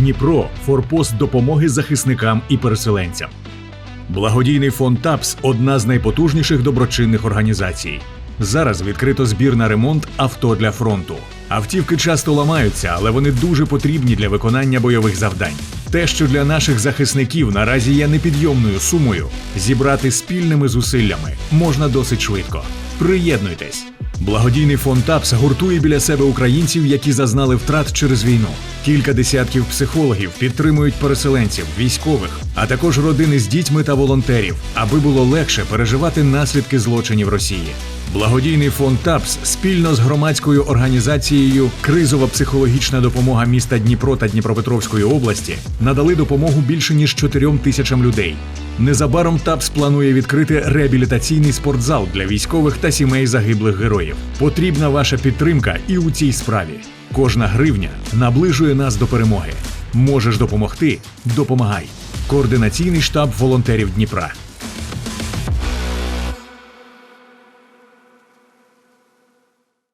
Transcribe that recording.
Дніпро форпост допомоги захисникам і переселенцям. Благодійний фонд ТАПС одна з найпотужніших доброчинних організацій. Зараз відкрито збір на ремонт авто для фронту. Автівки часто ламаються, але вони дуже потрібні для виконання бойових завдань. Те, що для наших захисників наразі є непідйомною сумою, зібрати спільними зусиллями можна досить швидко. Приєднуйтесь. Благодійний фонд ТАПС гуртує біля себе українців, які зазнали втрат через війну. Кілька десятків психологів підтримують переселенців, військових, а також родини з дітьми та волонтерів, аби було легше переживати наслідки злочинів Росії. Благодійний фонд ТАПС спільно з громадською організацією Кризова психологічна допомога міста Дніпро та Дніпропетровської області надали допомогу більше ніж 4 тисячам людей. Незабаром ТАПС планує відкрити реабілітаційний спортзал для військових та сімей загиблих героїв. Потрібна ваша підтримка і у цій справі. Кожна гривня наближує нас до перемоги. Можеш допомогти? Допомагай. Координаційний штаб волонтерів Дніпра.